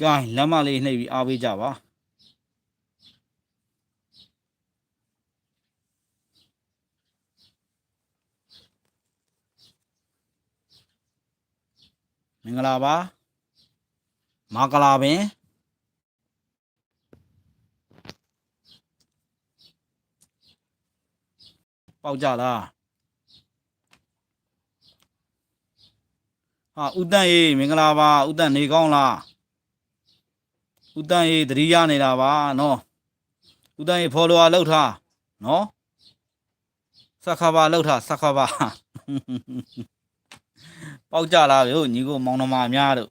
ကဲလမ်းမလေးနှိပ်ပြီးအားပေးကြပါမင်္ဂလာပါမာကလာပင်ပေါက်ကြလားဟာဥတန့်ရေးမင်္ဂလာပါဥတန့်နေကောင်းလား ဥတန့်ရေးတတိယနေတာပါနော်ဥတန့်ရေး follower လောက်ထားနော်စက္ခပါလောက်ထားစက္ခပါပေါက်ကြလားဗျို့ညီကိုမောင်နှမများတို့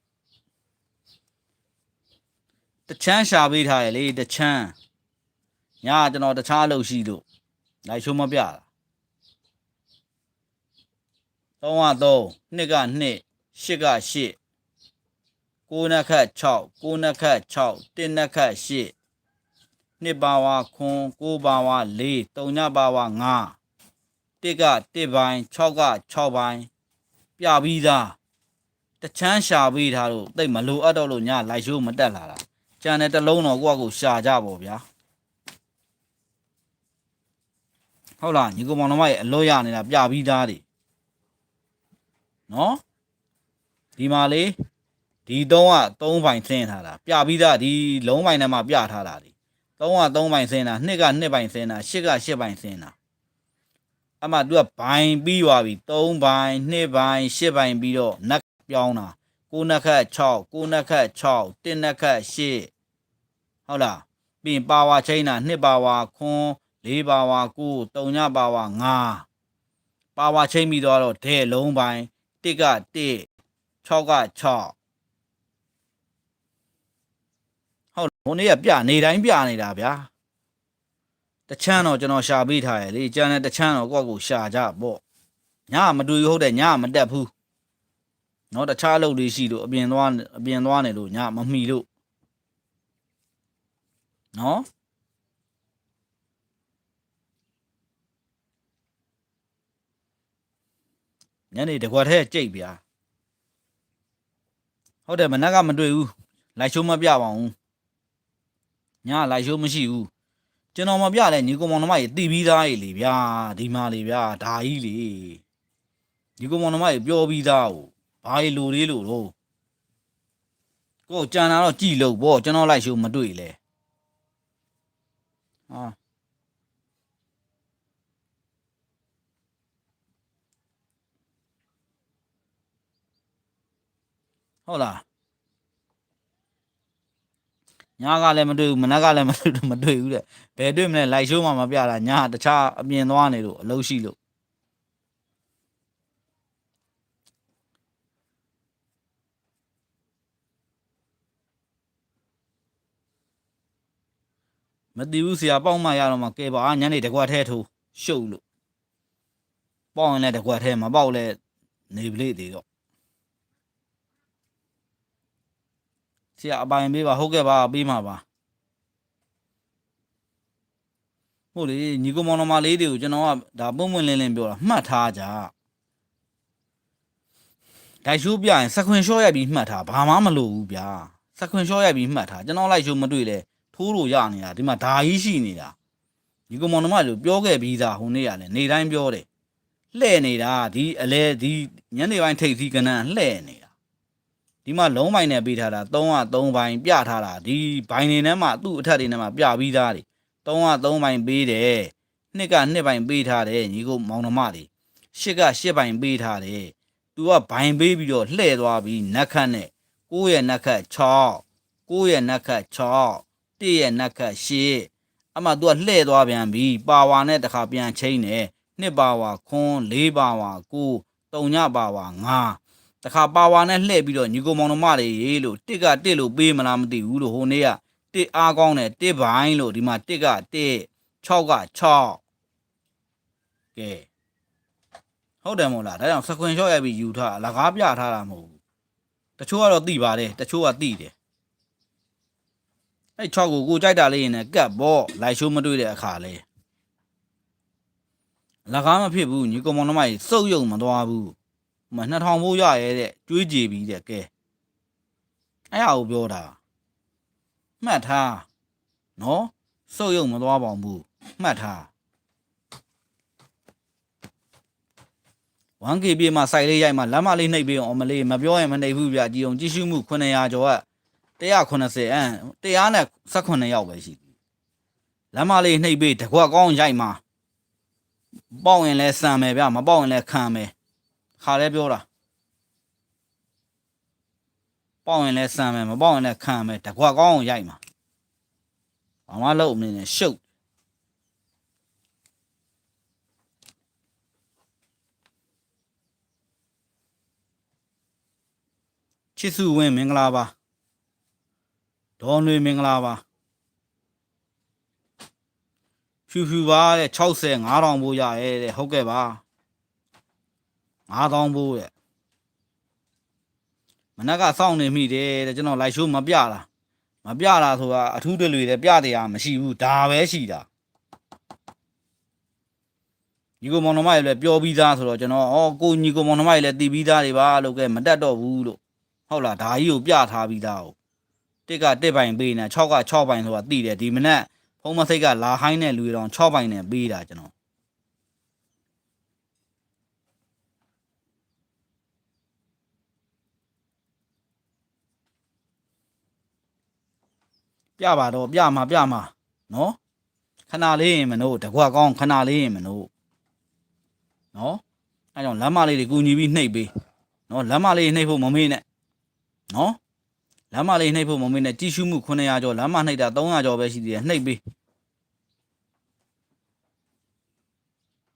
တချမ်းရှာပေးထားရလေတချမ်းညာကျွန်တော်တခြားအလုပ်ရှိလို့လိုက်ရှုံးမပြတာ3က3နှစ်ကနှစ်ရှစ်ကရှ စ်ကိုးနှစ်ခတ်6ကိုးနှစ်ခတ်6တစ်နှစ်ခတ်8နှစ်ပါဝါခွန်ကိုးပါဝါ4တုံညပါဝါ5တစ်ကတစ်ပိုင်း6က6ပိုင်းပြပြီးသားတချမ်းရှာပေးထားလို့တိတ်မလိုအပ်တော့လို့ညလိုက်ရှိုးမတက်လာတာကြံတဲ့တစ်လုံးတော့ကိုယ့်အကိုရှာကြပေါ့ဗျာဟုတ်လားညီကောင်မောင်နှမရဲ့အလို့ရနေတာပြပြီးသားတွေနော်ဒီမှာလေ ဒီသုံးကသုံးပိုင်ဆင်းထားတာပြပြီးသားဒီလုံးပိုင်ထဲမှာပြထားတာဒီသုံးကသုံးပိုင်ဆင်းတာနှစ်ကနှစ်ပိုင်ဆင်းတာရှစ်ကရှစ်ပိုင်ဆင်းတာအမှသူကဘိုင်ပြီးသွားပြီသုံးပိုင်နှစ်ပိုင်ရှစ်ပိုင်ပြီးတော့နက်ပြောင်းတာကိုနက်ခတ်6ကိုနက်ခတ်6တစ်နက်ခတ်8ဟုတ်လားပြီးရင်ပါဝါချိန်တာနှစ်ပါဝါခွန်းလေးပါဝါကိုတုံညပါဝါ9ပါဝါချိန်ပြီးတော့ဒဲလုံးပိုင်တစ်ကတစ်6က6 ဟုတ်ဟိုနေ့ကပြနေတိုင်းပြနေတာဗျာတချမ်းတော့ကျွန်တော်ရှာပေးထားရလေကျန်တဲ့တချမ်းတော့ကိုယ့်ကိုရှာကြပေါ့ညမတူဟုတ်တယ်ညမတက်ဘူးเนาะတခြားအလုပ်လေးရှိလို့အပြင်သွားအပြင်သွားနေလို့ညမမီလို့เนาะညနေတကွက်ထဲကြိတ်ဗျာဟုတ်တယ်မနက်ကမတွေ့ဘူးလိုက်ရှိုးမပြပါဘူး ညလိုက်ရှိုးမရှိဘူးကျွန်တော်မပြလဲညီကောင်မောင်နှမကြီးတီးပြီးသားကြီးလေဗျာဒီမှာလေဗျာဒါကြီးလေညီကောင်မောင်နှမကြီးပြောပြီးသားဟိုဘာကြီးလူလေးလို့တော့ကိုကြံတာတော့ကြည်လို့ပေါ့ကျွန်တော်လိုက်ရှိုးမတွေ့လဲဟာဟုတ်လား ညာကလည်းမတွေ့ဘူးမနက်ကလည်းမတွေ့ဘူးမတွေ့ဘူးတဲ့ဘယ်တွေ့မလဲလိုက်ရှိုးမှမပြတာညာတခြားအပြင်သွားနေလို့အလုပ်ရှိလို့မတည်ဘူးဆရာပေါက်မှရတော့မှကဲပါညနေတကွက်ထဲထိုးရှုပ်လို့ပေါက်ရင်လည်းတကွက်ထဲမပေါက်လဲနေပလေသေးတော့ ဆရာအပိုင်ပေးပါဟုတ်ကဲ့ပါပေးမှာပါဟုတ်လေညီကောင်မောင်နှမလေးတွေကိုကျွန်တော်ကဒါပုံမှန်လင်းလင်းပြောတာမှတ်ထားကြဒိုင်ရှိုးပြရင်စခွင်လျှော့ရိုက်ပြီးမှတ်ထားဘာမှမလုပ်ဘူးဗျာစခွင်လျှော့ရိုက်ပြီးမှတ်ထားကျွန်တော်လိုက်ရှိုးမတွေ့လဲထိုးလို့ရနေတာဒီမှာဓာကြီးရှိနေတာညီကောင်မောင်နှမတို့ပြောခဲ့ပြီးသားဟိုနေ့ကလည်းနေတိုင်းပြောတယ်လှဲ့နေတာဒီအလဲဒီညနေပိုင်းထိပ်သီးကနန်းလှဲ့နေတာ ဒီမှာလုံးပိုင်းနဲ့ပေးထားတာ3က3ပိုင်းပြထားတာဒီဘိုင်နေထဲမှာသူ့အထက်တွေထဲမှာပြပြီးသားတွေ3က3ပိုင်းပေးတယ်နှစ်ကနှစ်ပိုင်းပေးထားတယ်ညီကိုမောင်နှမတွေရှစ်ကရှစ်ပိုင်းပေးထားတယ်သူကဘိုင်ပေးပြီးတော့လှည့်သွားပြီးနက်ခတ်နဲ့ကိုယ့်ရဲ့နက်ခတ်6ကိုယ့်ရဲ့နက်ခတ်6တစ်ရဲ့နက်ခတ်8အမှသူကလှည့်သွားပြန်ပြီးပါဝါနဲ့တခါပြန်ချိန်တယ်နှစ်ပါဝါခွန်းလေးပါဝါကိုတုံညပါဝါ9 တခါပါဝါနဲ့လှည့်ပြီးတော့ညီကိုမောင်နှမတွေရေလို့တစ်ကတစ်လို့ပေးမလားမသိဘူးလို့ဟိုနေ့ကတစ်အားကောင်းတယ်တစ်ဘိုင်းလို့ဒီမှာတစ်ကတစ်6က6ကဲဟုတ်တယ်မို့လားဒါကြောင့်စခွင်ရှော့ရိုက်ပြီးယူထားအလကားပြထားတာမဟုတ်ဘူးတချို့ကတော့သိပါတယ်တချို့ကသိတယ်အဲ့6ကိုကိုကြိုက်တာလေးရင်လည်းကတ်ပေါ့လိုက်ရှိုးမတွေ့တဲ့အခါလဲအလကားမဖြစ်ဘူးညီကိုမောင်နှမကြီးစုပ်ယုံမသွားဘူး မ2000ဘိုးရရဲတဲ့တွေးကြည်ပြီးတဲ့ကဲအဲ့ဟာကိုပြောတာမှတ်ထားနော်စုပ်ယုံမသွားပါဘူးမှတ်ထား 1K ပြေးမှာစိုက်လေးရိုက်မှာလမ်းမလေးနှိပ်ပြီးအောင်အမလေးမပြောရင်မနှိပ်ဘူးဗျကြည်အောင်ကြည့်ရှုမှု900ကျော်က180အန်118ရောက်ပဲရှိတယ်လမ်းမလေးနှိပ်ပြီးတကွက်ကောင်းရိုက်မှာပေါက်ရင်လဲစံမယ်ဗျမပေါက်ရင်လဲခံမယ် ခါလဲပြောတာပေါက်ရင်လဲစံမယ်မပေါက်ရင်လဲခံမယ်တကွက်ကောင်းရိုက်မှာဘာမှလုပ်မနေနဲ့ရှုပ်ချစ်စုဝင်းမင်္ဂလာပါဒေါ်နွေမင်္ဂလာပါဖြူဖြူပါတဲ့60 9000ဘိုးရရဲ့တဲ့ဟုတ်ကဲ့ပါ 9000ဘိုးတဲ့မနက်ကစောင့်နေမိတယ်တဲ့ကျွန်တော်လိုက်ရှိုးမပြတာမပြတာဆိုတာအထူးတလွေတဲ့ပြတရားမရှိဘူးဒါပဲရှိတာညီကိုမောင်နှမတွေလည်းပြောပြီးသားဆိုတော့ကျွန်တော်ဩကိုညီကိုမောင်နှမတွေလည်းတည်ပြီးသားတွေပါလို့ကဲမတက်တော့ဘူးလို့ဟုတ်လားဒါကြီးကိုပြထားပြီးသားကိုတစ်ကတစ်ပိုင်ပေးနေ6က6ပိုင်ဆိုတာသိတယ်ဒီမနက်ဖုံးမစိတ်ကလာဟိုင်းတဲ့လူတွေတော့6ပိုင်နဲ့ပေးတာကျွန်တော် ပြပါတော့ပြမှာပြမှာနော်ခဏလေးရင်မလို့တကွာကောင်းခဏလေးရင်မလို့နော်အဲကြောင့်လမ်းမလေးတွေကူညီပြီးနှိပ်ပေးနော်လမ်းမလေးနှိပ်ဖို့မမေ့နဲ့နော်လမ်းမလေးနှိပ်ဖို့မမင်းနဲ့ကြီးရှုမှု900ကျော်လမ်းမနှိပ်တာ300ကျော်ပဲရှိသေးတယ်နှိပ်ပေး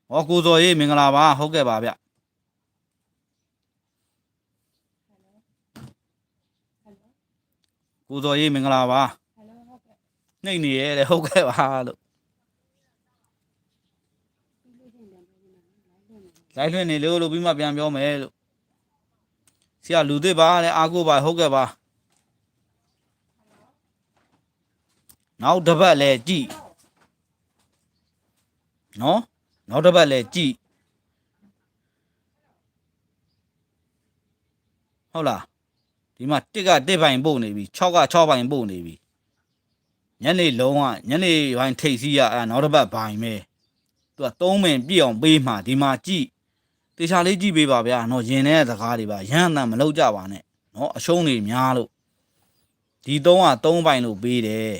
ဟောကိုစော်ရေးမင်္ဂလာပါဟုတ်ကဲ့ပါဗျကိုစော်ရေးမင်္ဂလာပါ နှိပ်နေရဲတဲ့ဟုတ်ကဲ့ပါလို့လိုက်လွှင့်နေလို့လို့ပြီးမှပြန်ပြောမယ်လို့ဆရာလူသစ်ပါတဲ့အာကိုပါဟုတ်ကဲ့ပါနောက်တစ်ပတ်လဲကြည်နော်နောက်တစ်ပတ်လဲကြည်ဟုတ်လားဒီမှာတစ်ကတစ်ပိုင်ပို့နေပြီ6က6ပိုင်ပို့နေပြီ ညနေလုံးကညနေပိုင်းထိတ်စီးရအဲနောက်တစ်ပတ်ဘိုင်ပဲသူက3မင်ပြည့်အောင်ပေးမှဒီမှာကြည်တေချာလေးကြည့်ပေးပါဗျာနော်ရင်တဲ့စကားတွေပါရဟန်းတန်မလောက်ကြပါနဲ့နော်အရှုံးတွေများလို့ဒီ3က3ပိုင်လို့ပေးတယ်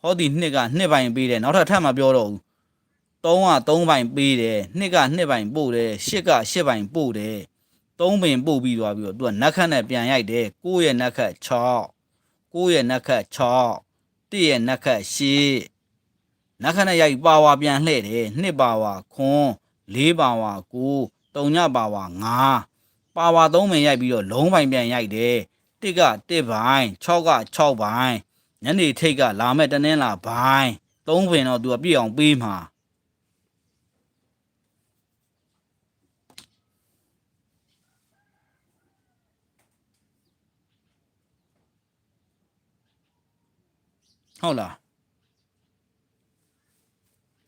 ဟောဒီ2က2ပိုင်ပေးတယ်နောက်ထပ်ထပ်မပြောတော့ဘူး3က3ပိုင်ပေးတယ်2က2ပိုင်ပို့တယ်8က8ပိုင်ပို့တယ်3ပင်ပို့ပြီးသွားပြီးတော့သူကနက်ခတ်နဲ့ပြန်ရိုက်တယ်9ရဲ့နက်ခတ်6 9ရဲ့နက်ခတ်6 1ရဲ့နက်ခတ်8နက်ခတ်နဲ့ရိုက်ပါဝါပြန်လှည့်တယ်2ပါဝါခွန်း4ပါဝါ9တုံညပါဝါ9ပါဝါ3ပင်ရိုက်ပြီးတော့လုံးပိုင်ပြန်ရိုက်တယ်တစ်ကတစ်ပိုင်6က6ပိုင်ညနေထိတ်ကလာမဲ့တနင်းလာဘိုင်း3ပင်တော့သူကပြည့်အောင်ပေးမှာ ဟုတ်လား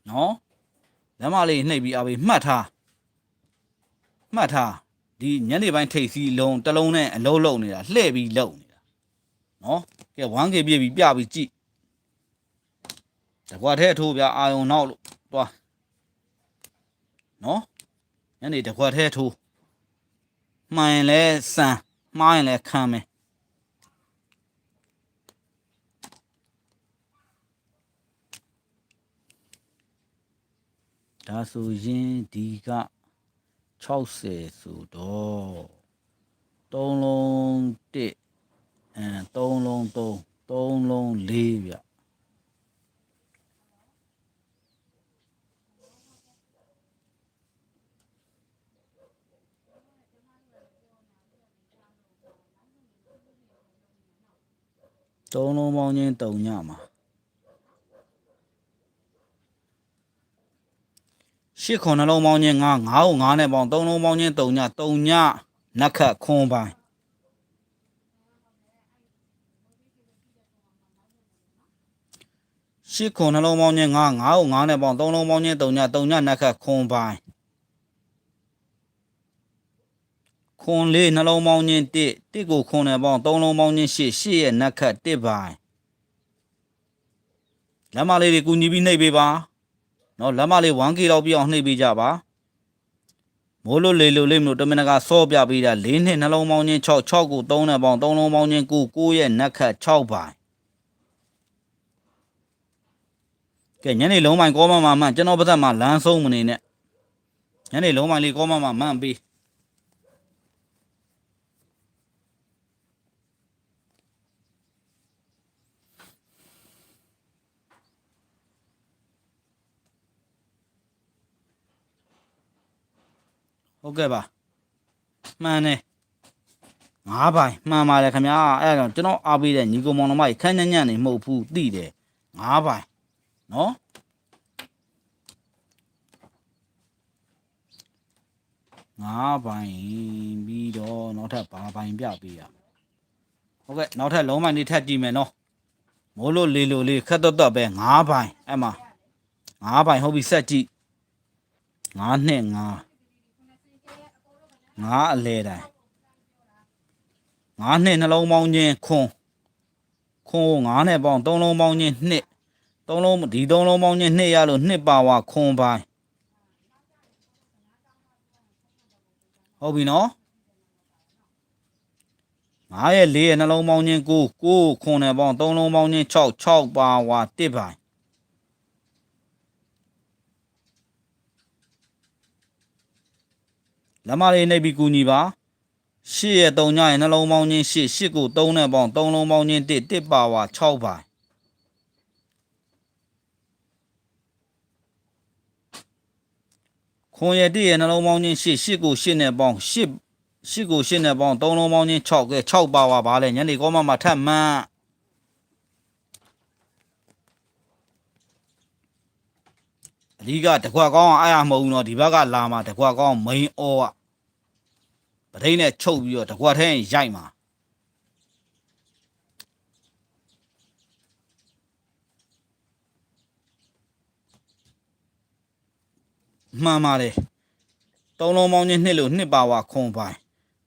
နော်လမ်းမလေးနှိပ်ပြီးအဘေးမှတ်ထားမှတ်ထားဒီညနေပိုင်းထိတ်စီလုံးတစ်လုံးနဲ့အလုံးလုံးနေတာလှည့်ပြီးလုံနေတာနော်ကဲ 1K ပြည့်ပြီးပြပြီးကြည့်တကွာထဲထိုးပြအာယုံနောက်လို့တွားနော်ညနေတကွာထဲထိုးမှန်ရင်လဲစံမှားရင်လဲခံမယ် ဒါဆိုရင်ဒီက60ဆိုတော့3လုံး1အဲ3လုံး3 3လုံး4ဗျသုံးလုံးပေါင်းချင်းတုံညမှာ ရှစ်ခုနှလုံးပေါင်းချင်း9 9ကို9နဲ့ပေါင်းသုံးလုံးပေါင်းချင်းတုံညတုံညနက်ခတ်ခွန်ပိုင်းရှစ်ခုနှလုံးပေါင်းချင်း9 9ကို9နဲ့ပေါင်းသုံးလုံးပေါင်းချင်းတုံညတုံညနက်ခတ်ခွန်ပိုင်းခွန်လေးနှလုံးပေါင်းချင်း1 1ကိုခွန်နဲ့ပေါင်းသုံးလုံးပေါင်းချင်း8 8ရဲ့နက်ခတ်1ပိုင်းလက်မလေးတွေကူညီပြီးနှိပ်ပေးပါ နော်လက်မလေး 1k လောက်ပြအောင်နှိပ်ပေးကြပါမိုးလို့လေလို့လေးမလို့တမင်တကာစောပြပေးတာ၄နှစ်နှလုံးပေါင်းချင်း6 6ကို3နဲ့ပေါင်း3လုံးပေါင်းချင်း9 9ရဲ့နက်ခတ်6ပိုင်းကဲညနေလုံးပိုင်းကောမမမှန်ကျွန်တော်ပါသက်မှာလမ်းဆုံးမနေနဲ့ညနေလုံးပိုင်းလေးကောမမမှန်ပေး ဟုတ်ကဲ့ပါမှန်တယ်ငါးပိုင်းမှန်ပါတယ်ခင်ဗျာအဲ့ဒါကြောင့်ကျွန်တော်အားပေးတဲ့ညီကောင်မောင်နှမကြီးခန်းညံ့ညံ့နေမဟုတ်ဘူးသိတယ်ငါးပိုင်းနော်ငါးပိုင်းပြီးတော့နောက်ထပ်ဘာပိုင်းပြပေးရဟုတ်ကဲ့နောက်ထပ်လုံးပိုင်းလေးထပ်ကြည့်မယ်နော်မိုးလို့လေလို့လေးခက်တော့တော့ပဲငါးပိုင်းအဲ့မှာငါးပိုင်းဟုတ်ပြီဆက်ကြည့်ငါးနှစ်ငါး ငါအလဲတိုင်းငါနှစ်နှလုံးပေါင်းချင်းခွန်းခွန်းကိုငါနဲ့ပေါင်းသုံးလုံးပေါင်းချင်းနှစ်သုံးလုံးဒီသုံးလုံးပေါင်းချင်းနှစ်ရလို့နှစ်ပါဝါခွန်းပိုင်းဟုတ်ပြီနော်ငါရဲ့လေးရဲ့နှလုံးပေါင်းချင်းကိုကိုခွန်းနဲ့ပေါင်းသုံးလုံးပေါင်းချင်း6 6ပါဝါတစ်ပိုင်း လက်မလေးနှိပ်ပြီးကူညီပါရှစ်ရဲ့3ညရဲ့နှလုံးပေါင်းချင်းရှစ်ရှစ်ကို3နဲ့ပေါင်း3လုံးပေါင်းချင်း1 1ပါဝါ6ပါခွန်ရဲ့တည့်ရဲ့နှလုံးပေါင်းချင်းရှစ်ရှစ်ကိုရှစ်နဲ့ပေါင်းရှစ်ရှစ်ကိုရှစ်နဲ့ပေါင်း3လုံးပေါင်းချင်း6ကဲ6ပါဝါပါလေညနေကောမှမှထပ်မှန်း အဓိကတကွက်ကောင်းအောင်အားရမဟုတ်ဘူးနော်ဒီဘက်ကလာမှာတကွက်ကောင်း main all อ่ะပထိန်နဲ့ချုပ်ပြီးတော့တကွက်ထဲရိုက်မှာမှန်ပါတယ်သုံးလုံးပေါင်းချင်းနှစ်လို့နှစ်ပါဝါခွန်ပိုင်း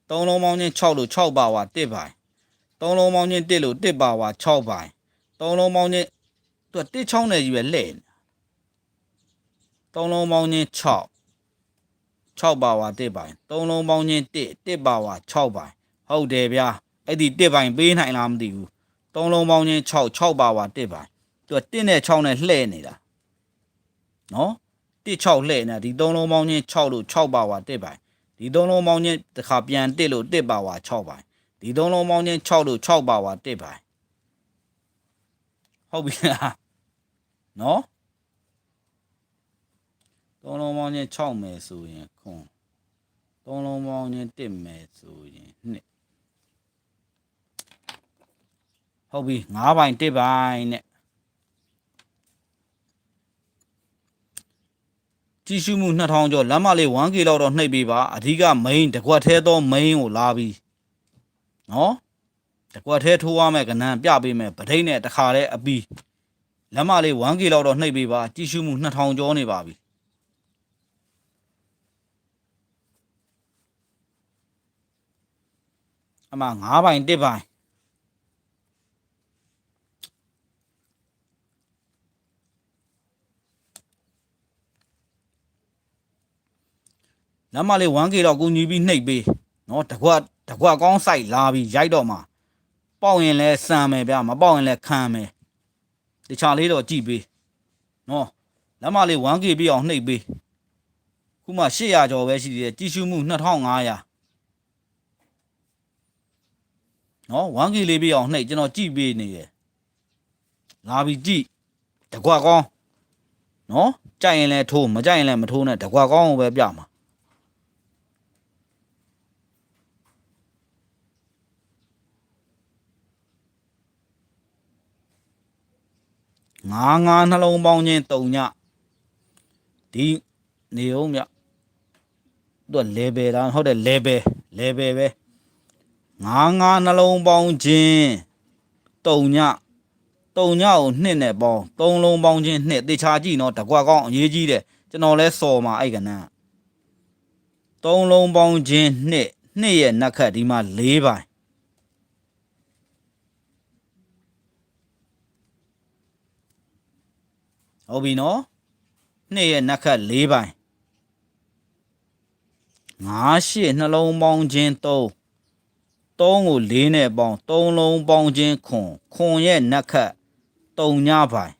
သုံးလုံးပေါင်းချင်း6လို့6ပါဝါ1ပိုင်းသုံးလုံးပေါင်းချင်း1လို့1ပါဝါ6ပိုင်းသုံးလုံးပေါင်းချင်းသူက1ချောင်းနဲ့ကြီးပဲလှည့်နေ သုံးလုံးပေါင်းချင်း6 6ပါဝါ1ပိုင်းသုံးလုံးပေါင်းချင်း1 1ပါဝါ6ပိုင်းဟုတ်တယ်ဗျာအဲ့ဒီ1ပိုင်းပေးနိုင်လားမသိဘူးသုံးလုံးပေါင်းချင်း6 6ပါဝါ1ပိုင်းသူက1နဲ့6နဲ့လှည့်နေတာနော်1 6လှည့်နေတာဒီသုံးလုံးပေါင်းချင်း6လို့6ပါဝါ1ပိုင်းဒီသုံးလုံးပေါင်းချင်းတစ်ခါပြန်1လို့1ပါဝါ6ပိုင်းဒီသုံးလုံးပေါင်းချင်း6လို့6ပါဝါ1ပိုင်းဟုတ်ပြီလားနော် သုံးလုံးပေါင်းချင်း6မယ်ဆိုရင်ခွန်သုံးလုံးပေါင်းချင်း1မယ်ဆိုရင်2ဟုတ်ပြီ9ပိုင်း1ပိုင်းနဲ့ကြည့်ရှုမှု2000ကျော်လမ်းမလေး 1k လောက်တော့နှိပ်ပေးပါအဓိက main တကွက်သေးသော main ကိုလာပြီးနော်တကွက်သေးထိုးရမယ်ကဏ္ဍပြပေးမယ်ဗဒိတ်နဲ့တခါတည်းအပီးလမ်းမလေး 1k လောက်တော့နှိပ်ပေးပါကြည့်ရှုမှု2000ကျော်နေပါပြီ အမှ9ပိုင်း1ပိုင်းလမ်းမလေး 1k လောက်ကူညီပြီးနှိပ်ပေးနော်တကွက်တကွက်ကောင်းဆိုင်လာပြီးရိုက်တော့မှာပေါက်ရင်လဲစံမယ်ဗျာမပေါက်ရင်လဲခံမယ်တခြားလေးတော့ကြည့်ပေးနော်လမ်းမလေး 1k ပြည့်အောင်နှိပ်ပေးခုမှ800ကျော်ပဲရှိသေးတယ်ကြီးစုမှု2500 နော် 1k လေးပြည့်အောင်နှိပ်ကျွန်တော်ကြည့်ပေးနေတယ်လာပြီးကြည့်တကွက်ကောင်းနော်ကြိုက်ရင်လဲထိုးမကြိုက်ရင်လဲမထိုးနဲ့တကွက်ကောင်းကိုပဲပြမှာငါးငါးနှလုံးပေါင်းချင်းတုံညဒီနေအောင်မြသူက level လားဟုတ်တယ် level level ပဲ ငါးငါးနှလုံးပေါင်းချင်းတုံညတုံညကိုနှစ်နဲ့ပေါင်းသုံးလုံးပေါင်းချင်းနှစ်တေချာကြည့်နော်တကွက်ကောင်းအရေးကြီးတယ်ကျွန်တော်လဲစော်မှာအဲ့ကနန်းသုံးလုံးပေါင်းချင်းနှစ်နှစ်ရဲ့နက်ခတ်ဒီမှာ၄ပိုင်းဟုတ်ပြီနော်နှစ်ရဲ့နက်ခတ်၄ပိုင်းငါးရှစ်နှလုံးပေါင်းခြင်း၃ သုံးကို၄နဲ့ပေါင်းသုံးလုံးပေါင်းခြင်းခွန်ခွန်ရဲ့နက်ခတ်၃ညပိုင်း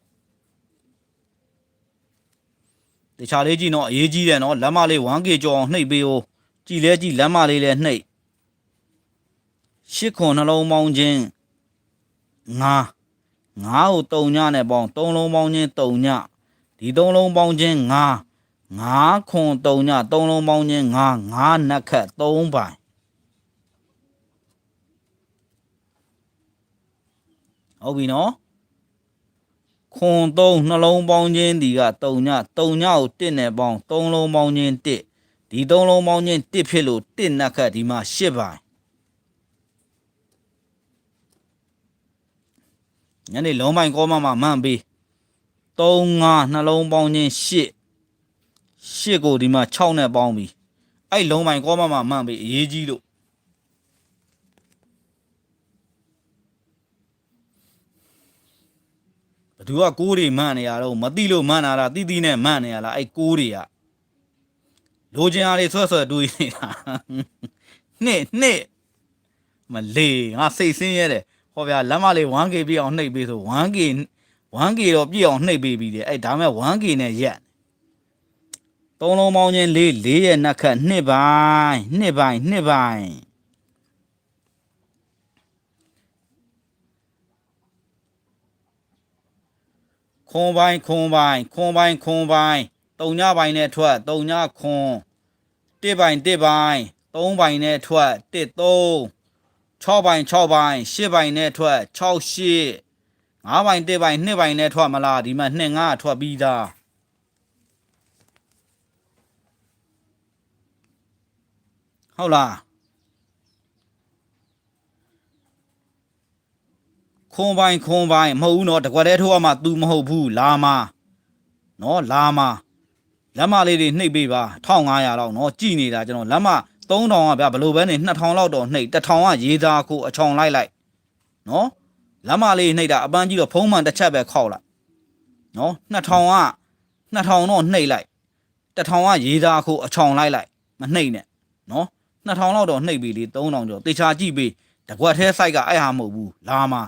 တခြားလေးကြည့်နော်အရေးကြီးတယ်နော်လက်မလေး 1K ကျော်အောင်နှိပ်ပေးဦးကြည်လဲကြည်လက်မလေးလည်းနှိပ်ရှစ်ခွန်နှလုံးပေါင်းခြင်းငါးငါးကို၃ညနဲ့ပေါင်းသုံးလုံးပေါင်းခြင်း၃ညဒီသုံးလုံးပေါင်းခြင်းငါးငါးခွန်၃ညသုံးလုံးပေါင်းခြင်းငါးငါးနက်ခတ်၃ပိုင်း ဟုတ်ပြီနော်ခွန်၃နှလုံးပေါင်းခြင်းဒီက၃ည၃ညကို1နဲ့ပေါင်း၃လုံးပေါင်းခြင်း1ဒီ၃လုံးပေါင်းခြင်း1ဖြစ်လို့1နက်ခတ်ဒီမှာ8ပိုင်းညနေလုံးပိုင်းကောမမှာမှန်ပြီ3 5နှလုံးပေါင်းခြင်း8 8ကိုဒီမှာ6နဲ့ပေါင်းပြီအဲ့လုံးပိုင်းကောမမှာမှန်ပြီအရေးကြီးလို့ သူကကိုးတွေမှန်နေရတော့မသိလို့မှန်တာလားတိတိနဲ့မှန်နေရလားအဲ့ကိုးတွေကလိုချင်အားတွေဆွဲဆွဲတွေးနေတာနှစ်နှစ်မလေးငါစိတ်ဆင်းရဲတယ်ဟောဗျာလက်မလေး 1K ပြည့်အောင်နှိပ်ပေးဆို 1K 1K တော့ပြည့်အောင်နှိပ်ပေးပြီတဲ့အဲ့ဒါမဲ့ 1K နဲ့ရက်သုံးလုံးပေါင်းချင်းလေးလေးရဲ့နှက်ခတ်နှစ်ပိုင်းနှစ်ပိုင်းနှစ်ပိုင်း ခွန်ပိုင်းခွန်ပိုင်းခွန်ပိုင်းခွန်ပိုင်းတုံညပိုင်းနဲ့ထွက်တုံညခွန်တစ်ပိုင်းတစ်ပိုင်းသုံးပိုင်းနဲ့ထွက်တစ်သုံး6ပိုင်း6ပိုင်း8ပိုင်းနဲ့ထွက်6 8 5ပိုင်း1ပိုင်း2ပိုင်းနဲ့ထွက်မလားဒီမှာ2 5ထွက်ပြီးသားဟုတ်လား ခွန်ပိုင်ခွန်ပိုင်မဟုတ်ဘူးနော်တကွက်တဲထိုးရမှ तू မဟုတ်ဘူးလာမနော်လာမလက်မလေးတွေနှိပ်ပေးပါ1500လောက်နော်ကြည်နေတာကျွန်တော်လက်မ3000ကဗျဘလို့ပဲနေ2000လောက်တော့နှိပ်1000ကရေးသားကိုအချောင်လိုက်လိုက်နော်လက်မလေးနှိပ်တာအပန်းကြီးတော့ဖုံးမှန်တစ်ချက်ပဲခောက်လိုက်နော်2000က2000တော့နှိပ်လိုက်1000ကရေးသားကိုအချောင်လိုက်လိုက်မနှိပ်နဲ့နော်2000လောက်တော့နှိပ်ပြီလေ3000ကျော်တေချာကြည့်ပေးတကွက်သေး site ကအဲ့ဟာမဟုတ်ဘူးလာမှာ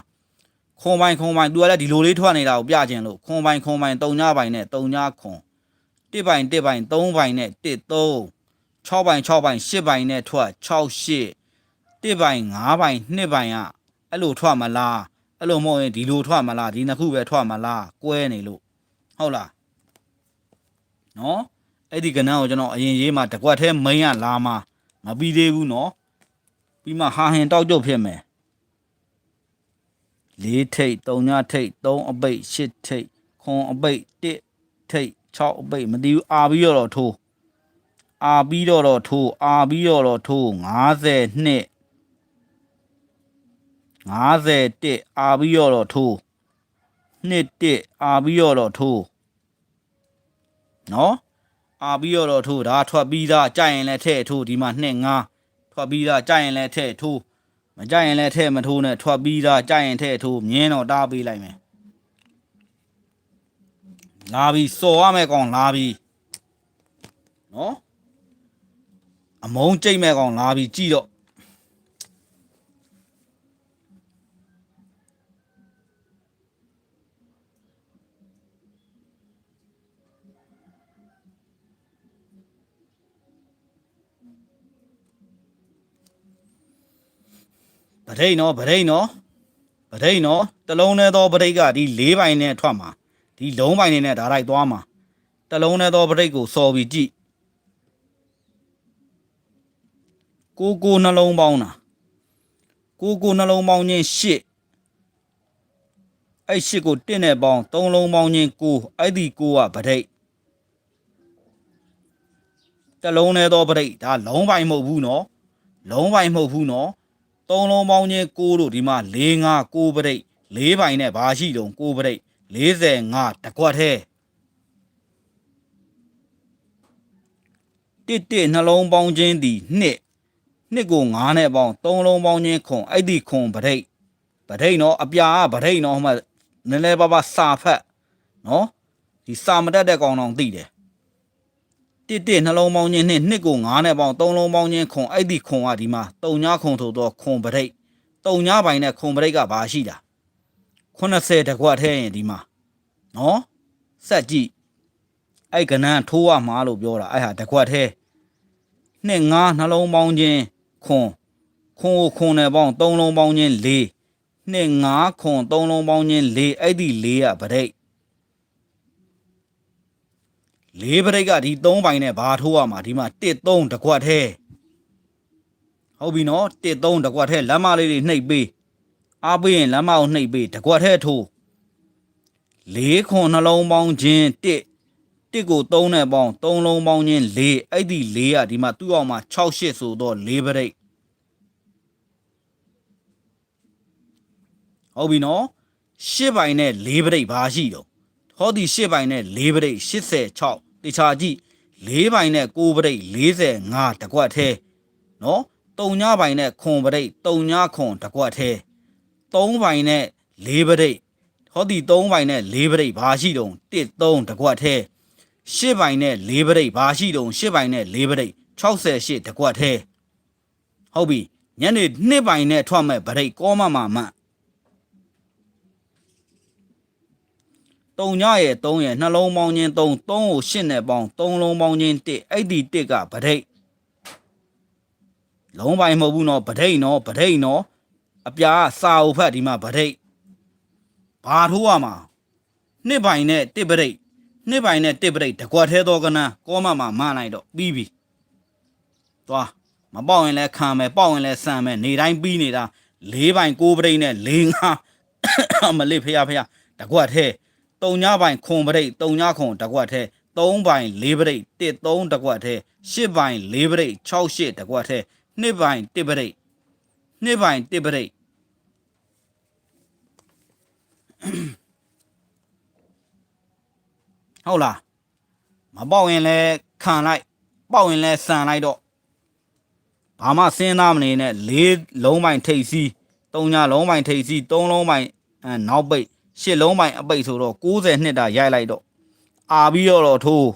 ခွန်ပိုင်းခွန်ပိုင်း तू ကလည်းဒီလိုလေးထွက်နေတာကိုပြကျင်လို့ခွန်ပိုင်းခွန်ပိုင်း3ညပိုင်းနဲ့3ညခွန်1ပိုင်း1ပိုင်း3ပိုင်းနဲ့1 3 6ပိုင်း6ပိုင်း8ပိုင်းနဲ့ထွက်6 8 1ပိုင်း5ပိုင်း2ပိုင်းကအဲ့လိုထွက်မလားအဲ့လိုမဟုတ်ရင်ဒီလိုထွက်မလားဒီနှစ်ခုပဲထွက်မလားကွဲနေလို့ဟုတ်လားနော်အဲ့ဒီကဏ္ဍကိုကျွန်တော်အရင်ရေးမှာတကွက်ထဲမိန်ကလာမှာမပြီးသေးဘူးနော်ပြီးမှဟာဟင်တောက်ကြုတ်ဖြစ်မယ် လေးထိတ်၃ညထိတ်၃အပိတ်၈ထိတ်ခွန်အပိတ်၁ထိတ်6အပိတ်မသိဘူးအာပြီးတော့ထိုးအာပြီးတော့တော့ထိုးအာပြီးတော့တော့ထိုး50နှစ်51အာပြီးတော့တော့ထိုးနှစ်1အာပြီးတော့တော့ထိုးနော်အာပြီးတော့တော့ထိုးဒါထွက်ပြီးသားကြိုက်ရင်လည်းထည့်ထိုးဒီမှာ2 5ထွက်ပြီးသားကြိုက်ရင်လည်းထည့်ထိုး မကြိုက်ရင်လည်းထည့်မထိုးနဲ့ထွက်ပြီးသားကြိုက်ရင်ထည့်ထိုးမြင်းတော့တားပေးလိုက်မယ်လာပြီစော်ရမယ်ကောင်လာပြီနော်အမုန်းကြိတ်မဲ့ကောင်လာပြီကြည့်တော့ ဗဒိတ်နော်ဗဒိတ်နော်ဗဒိတ်နော်တလုံးနဲ့သောဗဒိတ်ကဒီ၄ပိုင်နဲ့ထွက်မှာဒီလုံးပိုင်နေနဲ့ဓာတ်လိုက်သွားမှာတလုံးနဲ့သောဗဒိတ်ကိုစော်ပြီးကြည့်ကိုကိုနှလုံးပေါင်းတာကိုကိုနှလုံးပေါင်းချင်းရှစ်အဲ့ရှစ်ကိုတစ်နဲ့ပေါင်းသုံးလုံးပေါင်းချင်းကိုအဲ့ဒီကိုကဗဒိတ်တလုံးနဲ့သောဗဒိတ်ဒါလုံးပိုင်မဟုတ်ဘူးနော်လုံးပိုင်မဟုတ်ဘူးနော် သုံးလုံးပေါင်းချင်းကိုတို့ဒီမှာ၄၅ကိုပရိတ်၄ပိုင်နဲ့ဘာရှိတုံကိုပရိတ်45တကွက်သေးတစ်တစ်နှလုံးပေါင်းချင်းဒီနှစ်နှစ်ကို9နဲ့ပေါင်း3လုံးပေါင်းချင်းခွန်အဲ့ဒီခွန်ပရိတ်ပရိတ်နော်အပြာကပရိတ်နော်ဟိုမှာနည်းနည်းပါးပါစာဖတ်နော်ဒီစာမတက်တဲ့ကောင်တော်သိတယ် တစ်တစ်နှလုံးပေါင်းချင်းနှစ်နှစ်ကို9နဲ့ပေါင်း3လုံးပေါင်းချင်းခွန်အဲ့ဒီခွန်ကဒီမှာတုံညာခွန်ထို့တော့ခွန်ပရိတ်တုံညာပိုင်နဲ့ခွန်ပရိတ်ကဘာရှိတာ80တကွက်ထဲရင်ဒီမှာနော်စက်ကြည့်အဲ့ကနန်းထိုးရမှာလို့ပြောတာအဲ့ဟာတကွက်ထဲနှစ်ငါးနှလုံးပေါင်းချင်းခွန်ခွန်ကိုခွန်နဲ့ပေါင်း3လုံးပေါင်းချင်း4နှစ်ငါးခွန်3လုံးပေါင်းချင်း4အဲ့ဒီ4ကပရိတ် လေးပရိတ်ကဒီ3ပိုင်နဲ့ဘာထိုးရမှာဒီမှာ1 3တကွက်ထဲဟုတ်ပြီနော်1 3တကွက်ထဲလက်မလေးတွေနှိပ်ပေးအားပေးရင်လက်မကိုနှိပ်ပေးတကွက်ထဲထိုးလေးခွန်နှလုံးပေါင်းချင်း1တစ်ကို3နဲ့ပေါင်း3လုံးပေါင်းချင်း4အဲ့ဒီ4ကဒီမှာသူ့အောင်မှာ6 8ဆိုတော့4ပရိတ်ဟုတ်ပြီနော်8ပိုင်နဲ့4ပရိတ်ဘာရှိတော့ဟောဒီ8ပိုင်နဲ့4ပရိတ်86 တခြားကြည့်4ပိုင်နဲ့9ပရိတ်45တကွက်ထဲနော်3ညပိုင်နဲ့ခွန်ပရိတ်3ညခွန်တကွက်ထဲ3ပိုင်နဲ့4ပရိတ်ဟောဒီ3ပိုင်နဲ့4ပရိတ်ဘာရှိတော့1 3တကွက်ထဲ8ပိုင်နဲ့4ပရိတ်ဘာရှိတော့8ပိုင်နဲ့4ပရိတ်68တကွက်ထဲဟုတ်ပြီညနေ2ပိုင်နဲ့ထွက်မဲ့ပရိတ်ကောမမမ တုံညရဲ့3ရဲ့နှလုံးပေါင်းချင်း3 3ကို8နဲ့ပေါင်း3လုံးပေါင်းချင်း1အဲ့ဒီ1ကပရိတ်လုံးပိုင်မဟုတ်ဘူးနော်ပရိတ်နော်ပရိတ်နော်အပြားစာအုပ်ဖတ်ဒီမှာပရိတ်ဘာထိုးရမှာနှစ်ပိုင်နဲ့တစ်ပရိတ်နှစ်ပိုင်နဲ့တစ်ပရိတ်တကွက်သေးသောကနန်းကောမမှာမလိုက်တော့ပြီးပြီသွားမပေါက်ရင်လည်းခံမယ်ပေါက်ရင်လည်းဆန်မယ်နေတိုင်းပြီးနေတာ၄ပိုင်၉ပရိတ်နဲ့၄ငါမလေးဖះဖះတကွက်သေး တုံညပိုင်ခွန်ပရိတ်တုံညခွန်တကွက်သေး၃ပိုင်၄ပရိတ်တစ်၃တကွက်သေး၈ပိုင်၄ပရိတ်၆၈တကွက်သေးနှစ်ပိုင်တစ်ပရိတ်နှစ်ပိုင်တစ်ပရိတ်ဟုတ်လားမပေါက်ရင်လည်းခံလိုက်ပေါက်ရင်လည်းဆန်လိုက်တော့ဘာမှစဉ်းစားမနေနဲ့လေးလုံးပိုင်ထိတ်စီးသုံးညလုံးပိုင်ထိတ်စီးသုံးလုံးပိုင်အဲနောက်ပိတ် ရှစ်လုံးပိုင်အပိတ်ဆိုတော့60နှစ်တာရိုက်လိုက်တော့အာပြီးတော့ထိုး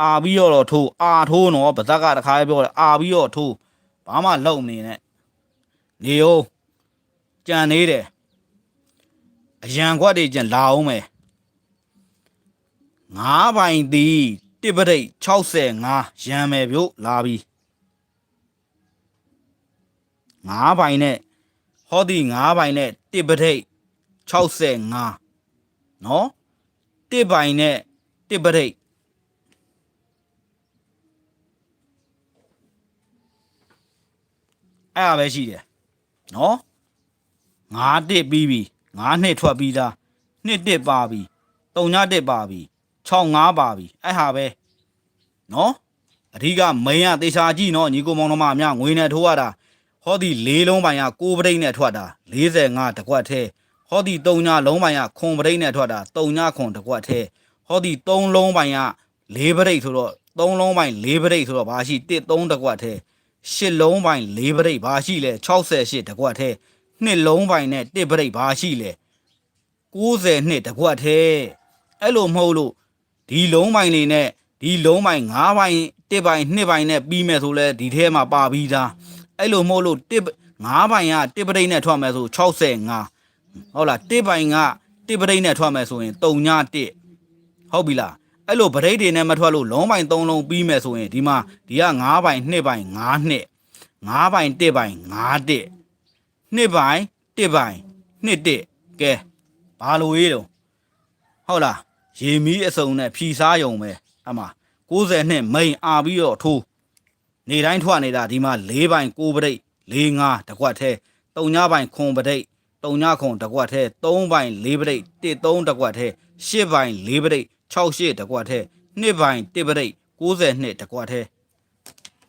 အာပြီးတော့ထိုးအာထိုးနော်ဗဇက်ကတခါပြောတယ်အာပြီးတော့ထိုးဘာမှလုံမနေနဲ့နေအောင်ကြံနေတယ်အရန်ခွက်တွေကျန်လာအောင်မယ်ငါးပိုင်သည်တစ်ပရိတ်65ရံမယ်ပြုတ်လာပြီငါးပိုင်နဲ့ဟောဒီငါးပိုင်နဲ့တစ်ပရိတ် 65နော်တစ်ပိုင်နဲ့တစ်ပရိတ်အဲ့ဒါပဲရှိတယ်နော်ငါးတစ်ပြီးပြီငါးနှစ်ထွက်ပြီးသားနှစ်တစ်ပါပြီတုံညတစ်ပါပြီ6 5ပါပြီအဲ့ဟာပဲနော်အဓိကမိန်ကတေချာကြည့်နော်ညီကိုမောင်နှမများငွေနဲ့ထိုးရတာဟောဒီလေးလုံးပိုင်ကကိုပရိတ်နဲ့ထွက်တာ45တကွက်ထဲ ဟောဒီ3ညလုံးပိုင်ကခွန်ပရိတ်နဲ့ထွက်တာ3ညခွန်တကွက်ထဲဟောဒီ3လုံးပိုင်က4ပရိတ်ဆိုတော့3လုံးပိုင်4ပရိတ်ဆိုတော့ဘာရှိ1 3တကွက်ထဲ8လုံးပိုင်4ပရိတ်ဘာရှိလဲ68တကွက်ထဲနှစ်လုံးပိုင်နဲ့1ပရိတ်ဘာရှိလဲ90နှစ်တကွက်ထဲအဲ့လိုမဟုတ်လို့ဒီလုံးပိုင်နေနဲ့ဒီလုံးပိုင်9ပိုင်1ပိုင်2ပိုင်နဲ့ပြီးမဲ့ဆိုလဲဒီထဲမှာပါပြီးသားအဲ့လိုမဟုတ်လို့1 9ပိုင်က1ပရိတ်နဲ့ထွက်မယ်ဆို65 ဟုတ်လား1ပိုင်က1ပရိတ်နဲ့ထွက်မယ်ဆိုရင်3ည1ဟုတ်ပြီလားအဲ့လိုပရိတ်တွေနဲ့မထွက်လို့လုံးပိုင်3လုံးပြီးမယ်ဆိုရင်ဒီမှာဒီက9ပိုင်2ပိုင်9နှစ်9ပိုင်1ပိုင်9တစ်2ပိုင်1ပိုင်2တစ်ကဲဘာလို့ရေးတော့ဟုတ်လားရေမီးအစုံနဲ့ဖြီစားယုံပဲအမ60နှစ်မိန်အာပြီးတော့ထိုးနေတိုင်းထွက်နေတာဒီမှာ၄ပိုင်9ပရိတ်၄5တကွက်ထဲ၃ညပိုင်ခွန်ပရိတ် ၃ညခွန်တကွက်ထဲ၃ပိုင်၄ပရိတ်1 3တကွက်ထဲ၈ပိုင်၄ပရိတ်6 8တကွက်ထဲ2ပိုင်1ပရိတ်62တကွက်ထဲ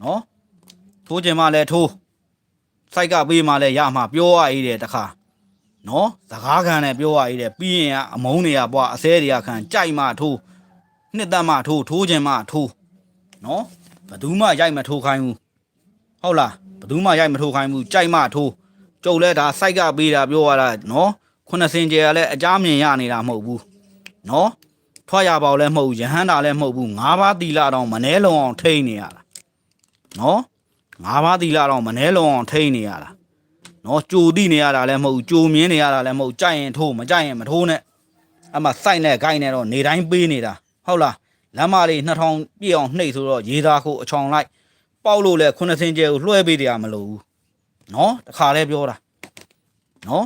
နော်ထိုးခြင်းမလဲထိုးစိုက်ကပေးမှလဲရမှာပြောရအေးတယ်တခါနော်စကားခံနဲ့ပြောရအေးတယ်ပြီးရင်ကအမုန်းတွေကပွားအစဲတွေကခံကြိုက်မှထိုးနှစ်သက်မှထိုးထိုးခြင်းမှထိုးနော်ဘယ်သူမှရိုက်မထိုးခိုင်းဘူးဟုတ်လားဘယ်သူမှရိုက်မထိုးခိုင်းဘူးကြိုက်မှထိုး ကျုပ်လဲဒါစိုက်ကပေးတာပြောရတာနော်ခုနှစ်စင်ကျယ်ကလည်းအကြမ်းမြင်ရနေတာမဟုတ်ဘူးနော်ထွက်ရပေါက်လည်းမဟုတ်ဘူးယဟန္တာလည်းမဟုတ်ဘူးငါးပါးသီလတော့မနှဲလုံးအောင်ထိန်းနေရတာနော်ငါးပါးသီလတော့မနှဲလုံးအောင်ထိန်းနေရတာနော်ကြိုတိနေရတာလည်းမဟုတ်ဘူးကြိုမြင်းနေရတာလည်းမဟုတ်ကြိုက်ရင်ထိုးမကြိုက်ရင်မထိုးနဲ့အမှစိုက်နဲ့ဂိုက်နဲ့တော့နေတိုင်းပေးနေတာဟုတ်လားလမ်းမလေး2000ပြည့်အောင်နှိပ်ဆိုတော့ရေသားကိုအချောင်လိုက်ပေါက်လို့လဲခုနှစ်စင်းကျဲကိုလွှဲပေးတရားမလို့ဘူး နော်တခါလဲပြောတာနော်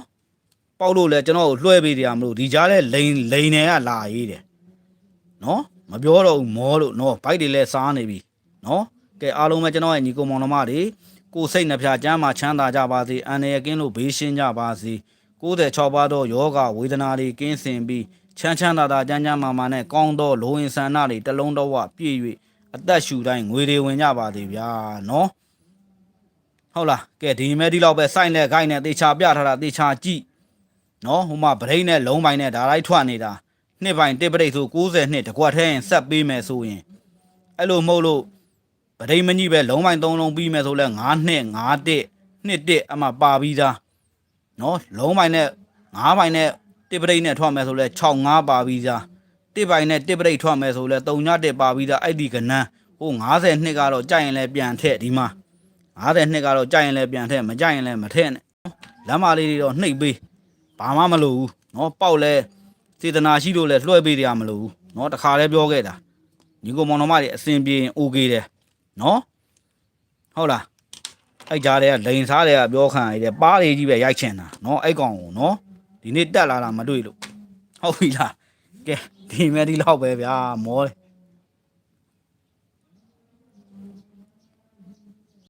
ပေါက်လို့လဲကျွန်တော်ကိုလွှဲပေးတရားမလို့ဒီကြားလဲလိန်လိန်နယ်ကလာရေးတယ်နော်မပြောတော့ဘူးမောလို့နော်ဘိုက်တွေလဲစားနေပြီနော်ကဲအားလုံးပဲကျွန်တော်ရဲ့ညီကိုမောင်နှမတွေကိုယ်စိတ်နှဖျားကျမ်းမှာချမ်းသာကြပါစေအန္တရာယ်ကင်းလို့ဘေးရှင်းကြပါစေ96ပါးသောယောဂဝေဒနာတွေကင်းစင်ပြီးချမ်းချမ်းသာသာကြမ်းကြမ်းမာမာနဲ့ကောင်းသောလိုဝင်ဆန္ဒတွေတစ်လုံးတော့ဝပြည့်၍အသက်ရှူတိုင်းငွေတွေဝင်ကြပါသေးဗျာနော် ဟုတ်လားကဲဒီမဲဒီလောက်ပဲစိုက်နဲ့ဂိုက်နဲ့တေချာပြထားတာတေချာကြည့်နော်ဟိုမှာဗရိတ်နဲ့လုံးပိုင်းနဲ့ဓာလိုက်ထွက်နေတာနှစ်ပိုင်းတစ်ပရိတ်ဆို60နှစ်တကွက်ထဲရင်ဆက်ပေးမယ်ဆိုရင်အဲ့လိုမဟုတ်လို့ဗရိတ်မကြီးပဲလုံးပိုင်း3လုံးပြီးမယ်ဆိုလဲ9နှစ်9တစ်နှစ်တစ်အမှပါပြီးသားနော်လုံးပိုင်းနဲ့9ပိုင်းနဲ့တစ်ပရိတ်နဲ့ထွက်မယ်ဆိုလဲ6 9ပါပြီးသားတစ်ပိုင်းနဲ့တစ်ပရိတ်ထွက်မယ်ဆိုလဲ3ညတစ်ပါပြီးသားအဲ့ဒီကနန်းဟို90နှစ်ကတော့ကြိုက်ရင်လဲပြန်ထည့်ဒီမှာ 90နှစ်ကတော့ကြိုက်ရင်လဲပြန်ထည့်မကြိုက်ရင်လဲမထည့်နဲ့လမ်းမလေးတွေတော့နှိပ်ပေး ဘာမှမလုပ်ဘူးเนาะပေါက်လဲစေတနာရှိလို့လဲလွှဲပေးတရားမလို့ဘူးเนาะတခါလဲပြောခဲ့တာညီကိုမောင်နှမတွေအစင်ပြေရင်โอเคတယ်เนาะဟုတ်လားအဲ့ကြားတွေကလိန်စားတွေကပြောခံရတဲ့ပါးတွေကြီးပဲရိုက်ချင်တာเนาะအဲ့ကောင်ကိုเนาะဒီနေ့တက်လာတာမတွေ့လို့ဟုတ်ပြီလားကဲဒီမဲ့ဒီလောက်ပဲဗျာမောတယ်